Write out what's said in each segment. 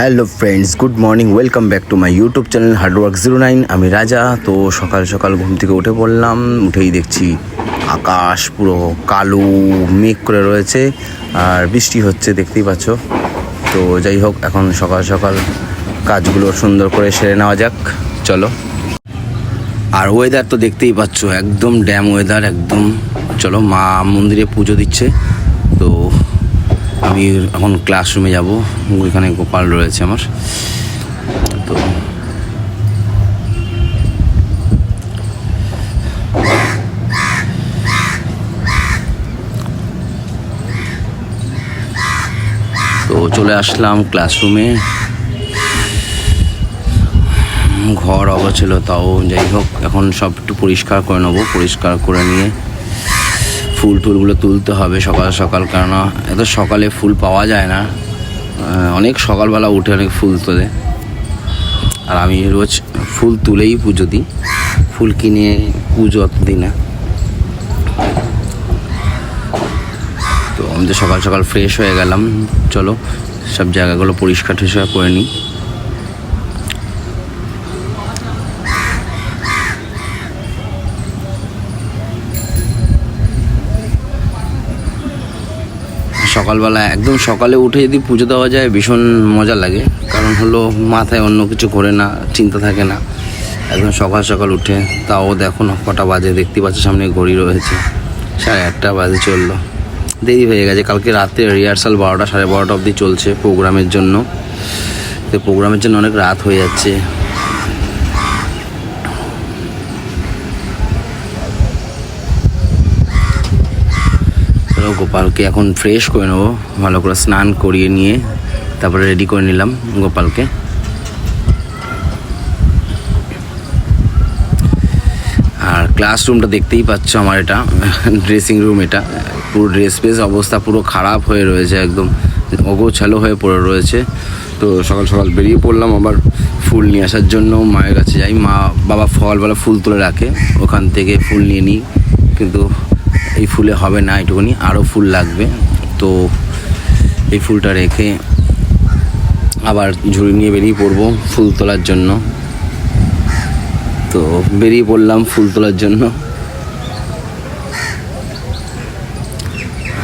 Hello friends, good morning, welcome back to my YouTube channel hard work zero nine. আমি রাজা, তো সকাল সকাল ঘুম থেকে উঠে পড়লাম, উঠেই দেখছি আকাশ পুরো কালো, মেঘ করে রয়েছে, আর বৃষ্টি হচ্ছে, দেখতেই পাচ্ছ। তো যাই হোক, এখন সকাল সকাল কাজগুলো সুন্দর করে সেরে নেওয়া যাক, চলো। আর ওয়েদার তো দেখতেই পাচ্ছ, একদম ড্যাম ওয়েদার একদম, চলো মা মন্দিরে পুজো দিচ্ছে, তো আমি এখন ক্লাসরুমে যাব। ওইখানে গোপাল রয়েছে আমার। তো তো চলে আসলাম ক্লাসরুমে ঘর অগোছিল, তাও যাই হোক, এখন সব একটু পরিষ্কার করে নেব, পরিষ্কার করে নিয়ে ফুল টুলগুলো তুলতে হবে সকাল সকাল, কেননা এত সকালে ফুল পাওয়া যায় না। অনেক সকালবেলা উঠে অনেক ফুল তোলে। আর আমি রোজ ফুল তুলেই পুজো দিই। ফুল কিনে পুজো অত দিই না। তো আমি তো সকাল সকাল ফ্রেশ হয়ে গেলাম। চলো সব জায়গাগুলো পরিষ্কার টরিষ্কার করে নিই। সকালবেলা একদম সকালে উঠে যদি পুজো দেওয়া যায়, ভীষণ মজা লাগে। কারণ হলো মাথায় অন্য কিছু করে না, চিন্তা থাকে না। একদম সকাল সকাল উঠে, তাও দেখো না, কটা বাজে, দেখতে পাচ্ছ সামনে ঘড়ি রয়েছে। সাড়ে আটটা বাজে চলল। দেরি হয়ে গেছে, কালকে রাতে রিহার্সাল বারোটা, সাড়ে বারোটা অবধি চলছে প্রোগ্রামের জন্য। তো প্রোগ্রামের জন্য অনেক রাত হয়ে যাচ্ছে। চলো গোপালকে এখন ফ্রেশ করে নেব। ভালো করে স্নান করিয়ে নিয়ে তারপরে রেডি করে নিলাম গোপালকে। আর ক্লাসরুমটা দেখতেই পাচ্ছ আমার এটা ড্রেসিং রুম এটা। পুরো ড্রেস ফ্রেস অবস্থা পুরো খারাপ হয়ে রয়েছে একদম। অগোছালো হয়ে পড়ে রয়েছে। তো সকাল সকাল বেরিয়ে পড়লাম আবার ফুল নিয়ে আসার জন্য। মায়ের কাছে যাই। মা, বাবা ফলবেলা ফুল তুলে রাখে। ওখান থেকে ফুল নিয়ে নিই। কিন্তু এই ফুলে হবে না এটুকুনি, আরও ফুল লাগবে। তো এই ফুলটা রেখে আবার ঝুড়ি নিয়ে বেরিয়ে পড়ব ফুল তোলার জন্য। তো বেরিয়ে পড়লাম ফুল তোলার জন্য।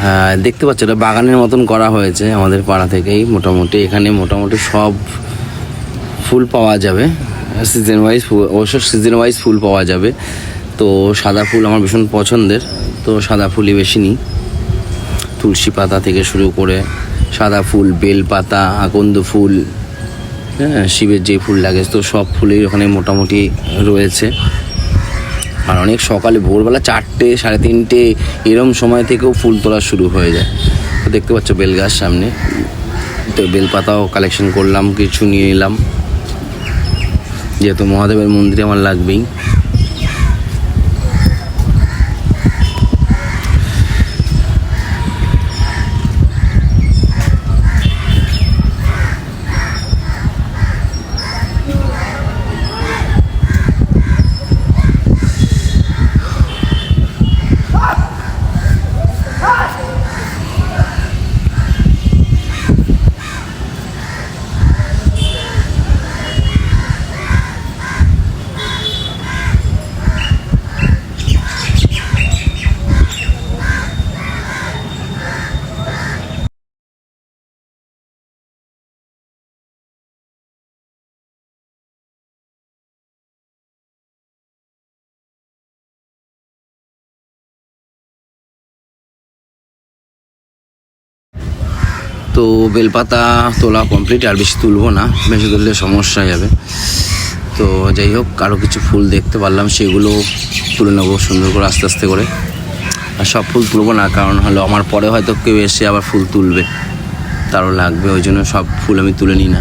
হ্যাঁ দেখতে পাচ্ছ, এটা বাগানের মতন করা হয়েছে আমাদের পাড়া থেকেই মোটামুটি। এখানে মোটামুটি সব ফুল পাওয়া যাবে। সিজন ওয়াইজ অবশ্য সিজন ওয়াইজ ফুল পাওয়া যাবে। তো সাদা ফুল আমার ভীষণ পছন্দের, তো সাদা ফুলই বেশি নিই। তুলসী পাতা থেকে শুরু করে সাদা ফুল, বেল পাতা, আকন্দ ফুল হ্যাঁ শিবের যে ফুল লাগে, তো সব ফুলই ওখানে মোটামুটি রয়েছে। আর অনেক সকালে ভোরবেলা চারটে, সাড়ে তিনটে, এরম সময় থেকেও ফুল তোলা শুরু হয়ে যায়। তো দেখতে পাচ্ছ বেল গাছ সামনে। তো বেলপাতাও কালেকশন করলাম, কিছু নিয়ে এলাম। যেহেতু মহাদেবের মন্দিরে আমার লাগবেই। তো বেলপাতা তোলা কমপ্লিট আর বেশি তুলবো না। বেশি তুললে সমস্যা যাবে। তো যাই হোক আরও কিছু ফুল দেখতে পারলাম, সেগুলো তুলে নেব সুন্দর করে আস্তে আস্তে করে। আর সব ফুল তুলবো না, কারণ হলো আমার পরে হয়তো কেউ এসে আবার ফুল তুলবে। তারও লাগবে, ওই জন্য সব ফুল আমি তুলে নিই না।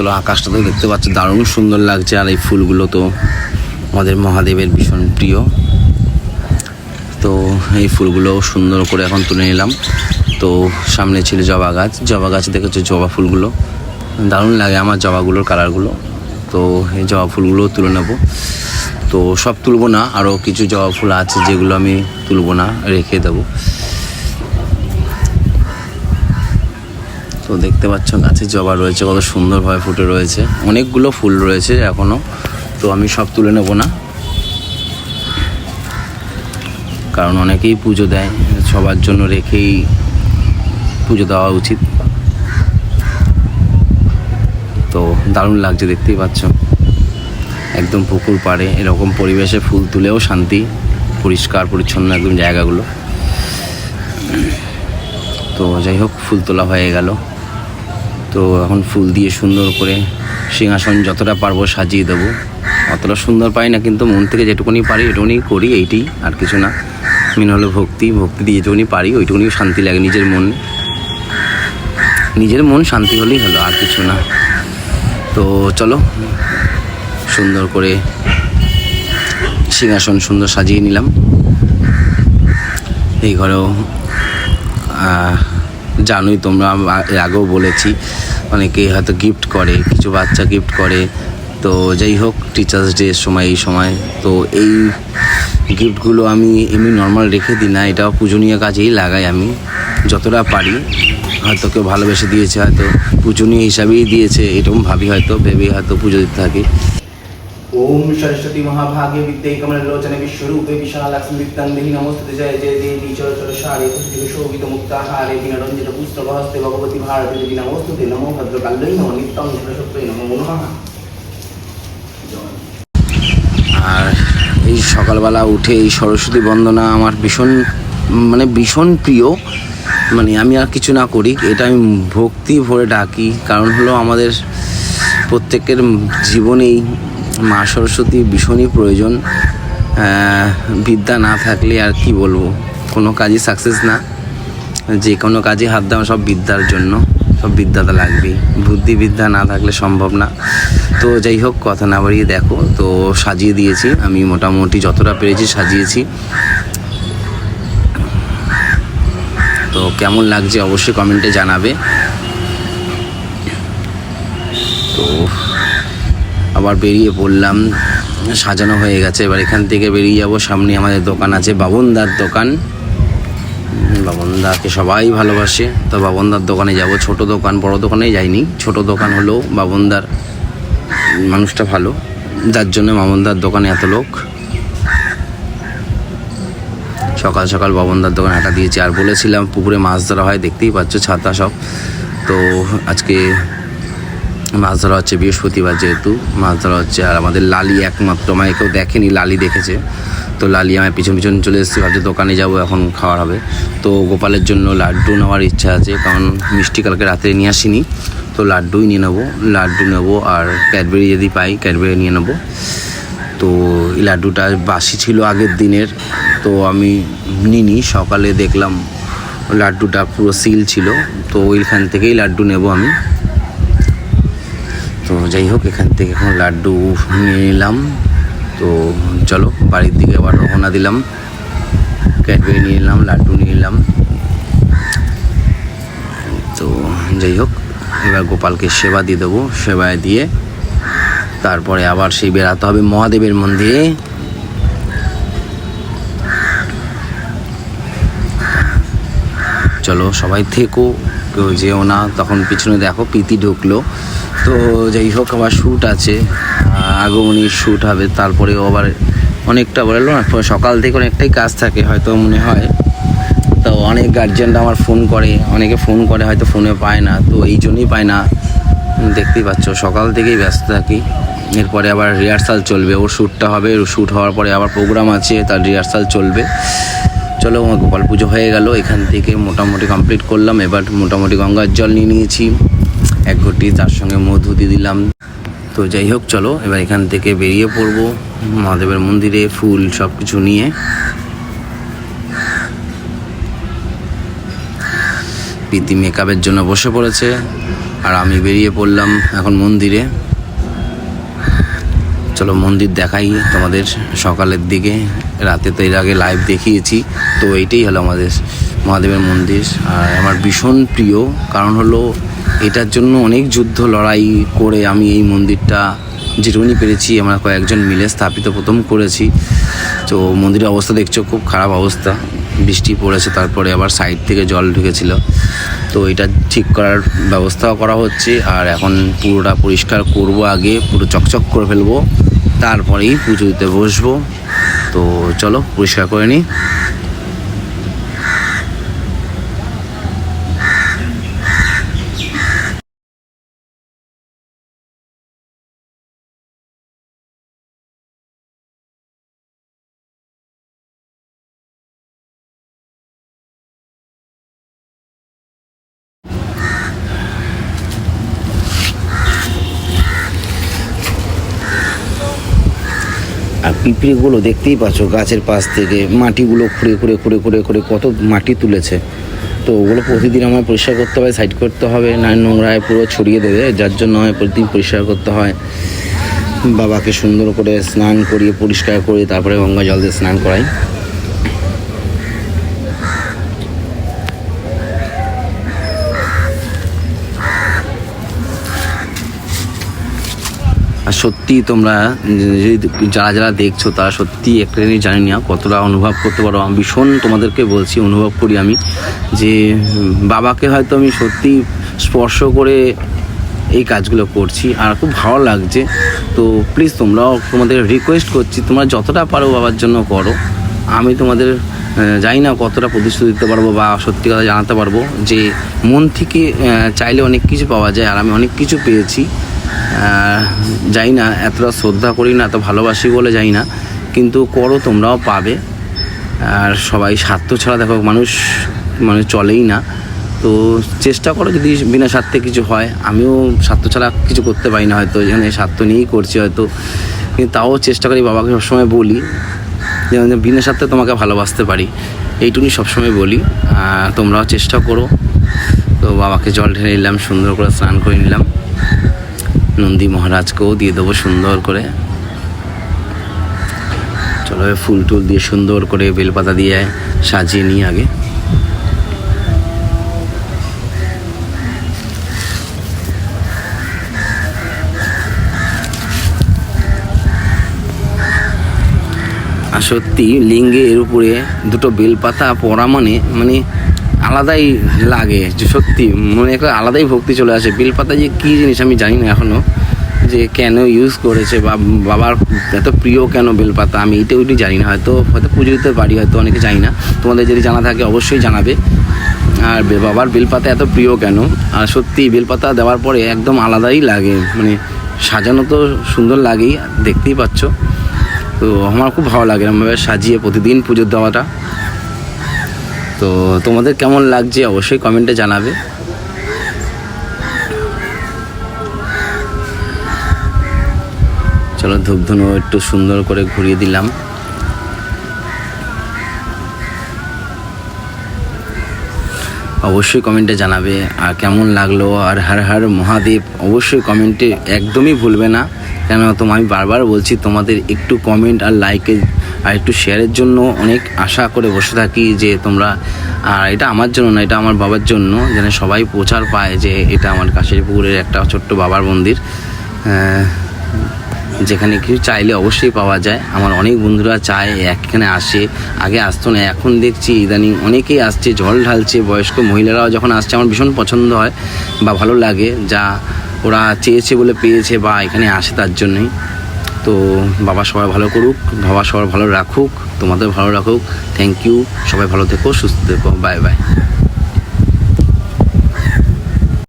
চলো আকাশটা তো দেখতে পাচ্ছ, দারুণ সুন্দর লাগছে আর এই ফুলগুলো তো আমাদের মহাদেবের ভীষণ প্রিয়। তো এই ফুলগুলো সুন্দর করে এখন তুলে নিলাম। তো সামনে ছিল জবা গাছ জবা গাছ দেখেছ জবা ফুলগুলো? দারুণ লাগে আমার জবাগুলোর কালারগুলো। তো এই জবা ফুলগুলো তুলে নেব। তো সব তুলবো না, আরও কিছু জবা ফুল আছে যেগুলো আমি তুলবো না, রেখে দেবো। তো দেখতে পাচ্ছ গাছে জবা রয়েছে, কত সুন্দরভাবে ফুটে রয়েছে। অনেকগুলো ফুল রয়েছে এখনও তো আমি সব তুলে নেব না। কারণ অনেকেই পুজো দেয়, সবার জন্য রেখেই পুজো দেওয়া উচিত। তো দারুণ লাগছে দেখতেই পাচ্ছ। একদম পুকুর পাড়ে, এরকম পরিবেশে ফুল তুলেও শান্তি, পরিষ্কার, পরিচ্ছন্ন একদম জায়গাগুলো। তো যাই হোক, ফুল তোলা হয়ে গেল। তো এখন ফুল দিয়ে সুন্দর করে সিংহাসন যতটা পারব সাজিয়ে দেবো। অতটা সুন্দর পাই না, কিন্তু মন থেকে যেটুকুনি পারি এটুকুনি করি, এইটি আর কিছু না। মেন হলো ভক্তি ভক্তি দিয়ে যেটুকুনি পারি ওইটুকুনি শান্তি লাগে নিজের মন। নিজের মন শান্তি হলেই হলো, আর কিছু না। তো চলো, সুন্দর করে সিংহাসন সুন্দর সাজিয়ে নিলাম। এই ঘরেও জানোই তোমরা আগেও বলেছি অনেকে হয়তো গিফট করে, কিছু বাচ্চা গিফট করে। তো যাই হোক টিচার্স ডের সময়, এই সময়। তো এই গিফটগুলো আমি এমনি নর্মাল রেখে দিই না এটা পূজনীয় কাজেই লাগাই আমি। যতটা পারি, হয়তো কেউ ভালোবেসে দিয়েছে, হয়তো পূজনীয় হিসাবেই দিয়েছে, এরকম ভাবি হয়তো ভেবে হয়তো পুজো দিতে থাকি। ওম সরস্বতী মহাভাগে বিদ্যে কমলোচনে বিশ্বরূপে বিশালাক্ষ্মী বিত্তাং দেহি নমস্তে জয় জয় দেবী চরচর সারে পুষ্টিকে শোভিত মুক্তাহারে বিনরঞ্জন পুস্তক হস্তে ভগবতী ভারতী দেবী নমস্তে নমো ভদ্রকাল্যই নম নিত্যং সরস্বত্যই নমো মনোহা আর এই সকালবেলা উঠে এই সরস্বতী বন্দনা আমার ভীষণ মানে ভীষণ প্রিয়। মানে আমি আর কিছু না করি, এটা আমি ভক্তি ভরে ডাকি। কারণ হলো আমাদের প্রত্যেকের জীবনেই মা সরস্বতী ভীষণই প্রয়োজন। বিদ্যা না থাকলে আর কি বলব? কোনো কাজই সাকসেস না। যে কোনো কাজে হাত দেওয়া সব বিদ্যার জন্য। সব বিদ্যাটা লাগবেই। বুদ্ধি বিদ্যা না থাকলে সম্ভব না। তো যাই হোক, কথা না বাড়িয়ে দেখো। তো সাজিয়ে দিয়েছি। আমি মোটামুটি যতটা পেরেছি সাজিয়েছি। তো কেমন লাগছে অবশ্যই কমেন্টে জানাবে। তো আবার বেরিয়ে পড়লাম, সাজানো হয়ে গেছে। এবার এখান থেকে বেরিয়ে যাব, সামনে আমাদের দোকান আছে, বাবনদার দোকান। বাবনদাকে সবাই ভালোবাসে। তো বাবনদার দোকানে যাব, ছোট দোকান, বড় দোকানে যাইনি। ছোট দোকান হলেও বাবনদার, মানুষটা ভালো। যার জন্য মামনদার দোকানে এত লোক। সকাল সকাল বাবনদার দোকানে হাঁটা দিয়েছি। আর বলেছিলাম পুকুরে মাছ ধরা হয়, দেখতেই পাচ্ছ ছাতা সব। তো আজকে মাছ ধরা হচ্ছে বৃহস্পতিবার যেহেতু মাছ ধরা হচ্ছে আর আমাদের লালি একমাত্র, আমায় কেউ দেখেনি, লালি দেখেছে। তো লালি আমার পিছন পিছন চলে এসেছে, ভাবছে দোকানে যাব, এখন খাওয়ার হবে। তো গোপালের জন্য লাড্ডু নেওয়ার ইচ্ছা আছে, কারণ মিষ্টি কালকে রাতে নিয়ে আসিনি। তো লাড্ডুই নিয়ে নেব, লাড্ডু নেব আর ক্যাডবেরি যদি পাই, ক্যাডবেরি নিয়ে নেব। তো এই লাড্ডুটা বাসি ছিল আগের দিনের, তো আমি নিনি সকালে দেখলাম লাড্ডুটা পুরো সিল ছিল। তো ওইখান থেকেই লাড্ডু নেব আমি। তো যাই হোক, এখান থেকে এখন লাড্ডু নিয়ে নিলাম। তো চলো, বাড়ির দিকে আবার রওনা দিলাম। ক্যাডবেরি নিয়ে নিলাম, লাড্ডু নিয়ে নিলাম। তো যাই হোক, এবার গোপালকে সেবা দিয়ে দেবো, সেবায় দিয়ে তারপরে আবার সেই বেড়াতে হবে মহাদেবের মন্দিরে। চলো, সবাই থেকো, কেউ যেও না। তখন পিছনে দেখো, প্রীতি ঢুকলো। তো যাই হোক আবার শ্যুট আছে। আহ, আগমনীর শ্যুট হবে তারপরেও আবার অনেকটা বলল না সকাল থেকে অনেকটাই কাজ থাকে হয়তো মনে হয়। তো অনেক গার্জেনরা আমার ফোন করে অনেকে ফোন করে হয়তো ফোনে পায় না তো এই জন্যই পায় না। দেখতেই পাচ্ছ সকাল থেকেই ব্যস্ত থাকি। এরপরে আবার রিহার্সাল চলবে ওর শ্যুটটা হবে শ্যুট হওয়ার পরে আবার প্রোগ্রাম আছে তার রিহার্সাল চলবে। চলো আমার গোপাল পুজো হয়ে গেল এখান থেকে মোটামুটি কমপ্লিট করলাম এবার মোটামুটি গঙ্গার জল নিয়ে নিয়েছি। এক ঘটি, তার সঙ্গে মধু দিয়ে দিলাম। তো যাই হোক, চলো, এবার এখান থেকে বেরিয়ে পড়ব মহাদেবের মন্দিরে ফুল সব কিছু নিয়ে। প্রীতি মেকআপের জন্য বসে পড়েছে, আর আমি বেরিয়ে পড়লাম এখন মন্দিরে। চলো, মন্দির দেখাই তোমাদের সকালের দিকে। রাতে তো এর আগে লাইভ দেখিয়েছি, তো এইটাই হলো আমাদের মহাদেবের মন্দির। আর আমার ভীষণ প্রিয় কারণ হলো এটার জন্য অনেক যুদ্ধ লড়াই করে আমি এই মন্দিরটা যেটুকুনি পেরেছি, আমরা কয়েকজন মিলে স্থাপিত প্রথম করেছি। তো মন্দিরের অবস্থা দেখছ, খুব খারাপ অবস্থা। বৃষ্টি পড়েছে, তারপরে আবার সাইড থেকে জল ঢুকেছিল। তো এটা ঠিক করার ব্যবস্থাও করা হচ্ছে, আর এখন পুরোটা পরিষ্কার করব আগে, পুরো চকচক করে ফেলব। তারপরেই পুজো দিতে বসবো। তো চলো, পরিষ্কার করে নিই। আর পিঁপড়েগুলো দেখতেই পাচ্ছ, গাছের পাশ থেকে মাটিগুলো খুঁড়ে খুঁড়ে খুঁড়ে খুঁড়ে খুঁড়ে কত মাটি তুলেছে। তো ওগুলো প্রতিদিন আমায় পরিষ্কার করতে হবে সাইড করতে হবে না নোংরায় পুরো ছড়িয়ে দেবে, যার জন্য হয় প্রতিদিন পরিষ্কার করতে হয়। বাবাকে সুন্দর করে স্নান করিয়ে পরিষ্কার করে তারপরে গঙ্গা জল দিয়ে স্নান করাই। আর সত্যি তোমরা যারা যারা দেখছ, তারা সত্যি একটা জিনিস জানি না, কতটা অনুভব করতে পারো। আমি ভীষণ তোমাদেরকে বলছি, অনুভব করি আমি, যে বাবাকে হয়তো আমি সত্যি স্পর্শ করে এই কাজগুলো করছি, আর খুব ভালো লাগছে। তো প্লিজ তোমরাও তোমাদের রিকোয়েস্ট করছি, তোমরা যতটা পারো বাবার জন্য করো। আমি তোমাদের জানি না কতটা প্রতিশ্রুতি দিতে পারব বা সত্যি কথা জানাতে পারব, যে মন থেকে চাইলে অনেক কিছু পাওয়া যায়, আর আমি অনেক কিছু পেয়েছি। যাই না, এতটা শ্রদ্ধা করি না, এত ভালোবাসি বলে যাই না, কিন্তু করো, তোমরাও পাবে। আর সবাই স্বার্থ ছাড়া দেখো, মানুষ মানে চলেই না। তো চেষ্টা করো যদি বিনা স্বার্থে কিছু হয়। আমিও স্বার্থ ছাড়া কিছু করতে পারি না হয়তো, এখানে স্বার্থ নিয়েই করছি হয়তো। কিন্তু তাও চেষ্টা করি, বাবাকে সবসময় বলি যেমন বিনা স্বার্থে তোমাকে ভালোবাসতে পারি। এইটুকুনি সবসময় বলি তোমরাও চেষ্টা করো। তো বাবাকে জল ঢেলে নিলাম, সুন্দর করে স্নান করে নিলাম। নন্দী মহারাজকেও দিয়ে দেবো সুন্দর করে। চলো ফুল টুল দিয়ে সুন্দর করে বেলপাতা দিয়ে সাজিয়ে নিই আগে। আর সত্যি লিঙ্গে উপরে দুটো বেলপাতা পড়া মানে মানে আলাদাই লাগে, যে সত্যি মনে একটা আলাদাই ভক্তি চলে আসে। বেলপাতা যে কী জিনিস আমি জানি না এখনও যে কেন ইউজ করেছে বা বাবার এত প্রিয় কেন বেলপাতা, আমি এটা ওইটি জানি না। হয়তো হয়তো পুজো দিতে পারি, হয়তো অনেকে জানি না। তোমাদের যদি জানা থাকে অবশ্যই জানাবে। আর বাবার বেলপাতা এত প্রিয় কেন? আর সত্যি বেলপাতা দেওয়ার পরে একদম আলাদাই লাগে। মানে সাজানো তো সুন্দর লাগেই, দেখতেই পাচ্ছ। তো আমার খুব ভালো লাগে এরমভাবে সাজিয়ে প্রতিদিন পুজো দেওয়াটা। তো তোমাদের কেমন লাগছে অবশ্যই কমেন্টে জানাবে। চলো ধূপধুনো একটু সুন্দর করে ঘুরিয়ে দিলাম। অবশ্যই কমেন্টে জানাবে আর কেমন লাগল আর হর হর মহাদেব অবশ্যই কমেন্টে একদমই ভুলবে না। কেন তো আমি বারবার বলছি তোমাদের একটু কমেন্ট আর লাইকে আর একটু শেয়ারের জন্য অনেক আশা করে বসে থাকি যে তোমরা আর এটা আমার জন্য না এটা আমার বাবার জন্য। যেন সবাই প্রচার পায় যে এটা আমার কাশের পুকুরের একটা ছোট্ট বাবার মন্দির। আহ, যেখানে কিছু চাইলে অবশ্যই পাওয়া যায়। আমার অনেক বন্ধুরা চায় এখানে আসে, আগে আসতো না, এখন দেখছি ইদানিং অনেকেই আসছে, জল ঢালছে, বয়স্ক মহিলারাও যখন আসছে, আমার ভীষণ পছন্দ হয় বা ভালো লাগে, যা ওরা চেয়েছে বলে পেয়েছে বা এখানে আসে তার জন্যই। তো বাবা সবাই ভালো করুক, বাবা সবার ভালো রাখুক, তোমাদের ভালো রাখুক। থ্যাংক ইউ সবাই ভালো থেকো, সুস্থ থেকো বাই বাই